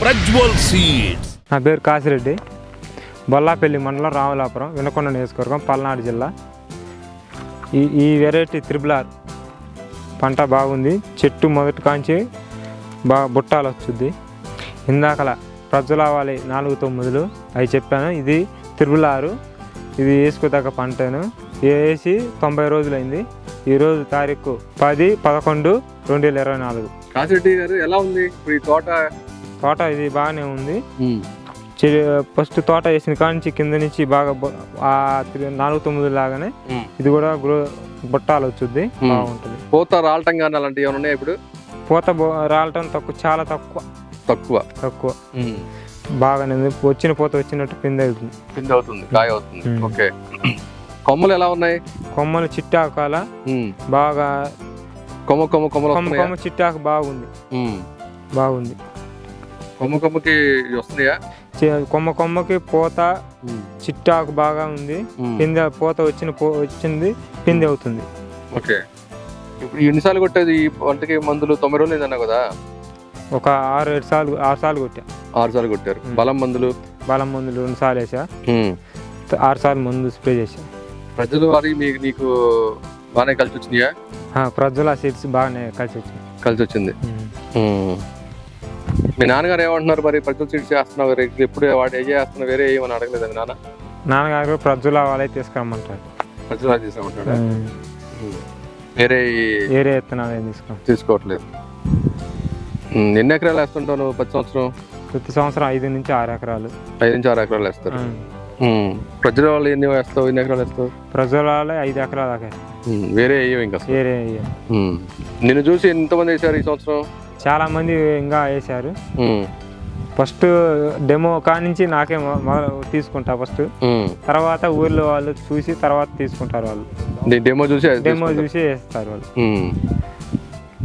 Prajwal seeds. నా పేరు కాసిరెడ్డి. బొల్లాపల్లి మండలం రామలాపురం వినకొండ నియోజకవర్గం పల్నాడు జిల్లా. ఈ ఈ వెరైటీ త్రిబుల్ ఆర్ పంట బాగుంది. చెట్టు మొదటి కాంచి బాగా బుట్టాలు వచ్చుద్ది ఇందాకల ప్రజలావాలి నాలుగు తొమ్మిదిలు అవి చెప్పాను. ఇది త్రిబుల్ ఆరు ఇది వేసుకోదగ్గ పంటను. వేసి తొంభై రోజులైంది. ఈరోజు తారీఖు పది పదకొండు రెండు వేల ఇరవై నాలుగు. కాసిరెడ్డి గారు ఎలా ఉంది? ఇప్పుడు ఈ తోట తోట ఇది బాగానే ఉంది. ఫస్ట్ తోట వేసిన కాడ నుంచి కింద నుంచి బాగా ఆ నాలుగు తొమ్మిది లాగానే ఇది కూడా గ్రో బుట్టాలు వచ్చుద్ది. బాగుంటుంది. పూత రాలటం కానీ అలాంటివి ఏమైనా ఉన్నాయి ఇప్పుడు? పూత రాలటం తక్కువ చాలా తక్కువ. తక్కువ. తక్కువ. బాగానే ఉంది. వచ్చిన పూత వచ్చినట్టు పిండి అవుతుంది. పిండి అవుతుంది కాయ అవుతుంది. ఓకే. కొమ్మలు ఎలా ఉన్నాయి? కొమ్మలు చిట్టాకాల. బాగా కొమ్మ కొమ్మ కొమ్మ కొమ్మ చిట్టాకు బాగుంది. బాగుంది. కొమ్మ కొమ్మకి వస్తున్నాయా? కొమ్మ కొమ్మకి పూత. చిట్టాకు బాగా ఉంది. పిందె పూత వచ్చిన పూ- వచ్చింది పిండి అవుతుంది. ఓకే. ఇప్పుడు ఎన్నిసార్లు కొట్టేది ఈ పంటకి మందులు? తొంభై రోజులు అయిందన్నా కదా? ఒక ఆరు ఏడు సార్లు ఆరు సార్లు కొట్టా. ఆరు సార్లు కొట్టారు. బలం మందులు? బలం మందులు రెండు సార్లు వేసా. ఆరు సార్లు మందు స్ప్రే చేసా. ప్రజలు వారి మీకు నీకు బాగానే కలిసి వచ్చినాయా? ఆ, ప్రజ్వల సీడ్స్ బాగానే కలిసి వచ్చింది కలిసి వచ్చింది. మీ నాన్నగారు ఏమంటున్నారు మరి? ప్రజలు సీడ్స్ చేస్తున్నావు ఎప్పుడు వాడు ఏ చేస్తున్నావు వేరే ఏమని అడగలేదు మీ నాన్న? నాన్నగారు ప్రజ్వల వాళ్ళే తీసుకురమ్మంటారు. ప్రజలు తీసుకుంటాడు వేరే వేరే విత్తనాలు ఏం తీసుకో. తీసుకోవట్లేదు. ఎన్ని ఎకరాలు వేస్తుంటావు నువ్వు ప్రతి సంవత్సరం? ప్రతి సంవత్సరం ఐదు నుంచి ఆరు ఎకరాలు. ఐదు నుంచి ఆరు ఎకరాలు వేస్తారు. ప్రజల వాళ్ళు ఎన్ని వేస్తావు? ఎన్ని ఎకరాలు వేస్తావు? ప్రజ్వల వాళ్ళే ఐదు ఎకరాల దాకా. వేరే వేయవు ఇంకా. వేరే. నిన్ను చూసి ఎంతమంది వేశారు ఈ సంవత్సరం? చాలా మంది ఇంకా వేసారు మ్మ్. ఫస్ట్ డెమో కానించి నాకే తీసుకుంటా ఫస్ట్. తర్వాత ఊర్లో వాళ్ళు చూసి తర్వాత తీసుకుంటారు వాళ్ళు డెమో చూసి డెమో. చూసి వేస్తారు వాళ్ళు.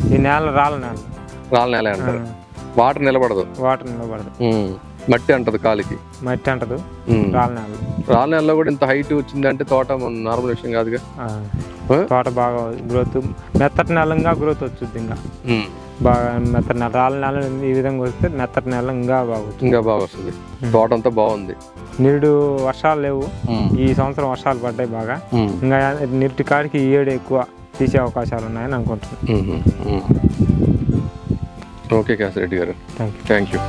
ఈ నేల రాళ్ళ నేల రాళ్ళ నేల అంటారు వాటర్ నిలబడదు వాటర్ నిలబడదు. మట్టి అంటది కాలికి మట్టి అంటదు. రాళ్ళ నేల రాళ్ళ నెలలో కూడా ఇంత హైట్ వచ్చిందంటే తోట నార్మల్ విషయం కాదుగా? తోట బాగా గ్రోత్ మెత్తటి నెలంగా గ్రోత్ వచ్చుద్ది ఇంకా. బాగా మెత్తటి నెల రాళ్ళ నెల ఈ విధంగా వస్తే మెత్తటి నెల ఇంకా బాగుంటుంది ఇంకా బాగా వస్తుంది. తోట అంతా బాగుంది. నిరుడు వర్షాలు లేవు. ఈ సంవత్సరం వర్షాలు పడ్డాయి బాగా. ఇంకా నిరుటి కాడికి ఈ ఏడు ఎక్కువ తీసే అవకాశాలు ఉన్నాయని అనుకుంటున్నాను. ఓకే కాసిరెడ్డి గారు. Thank you thank you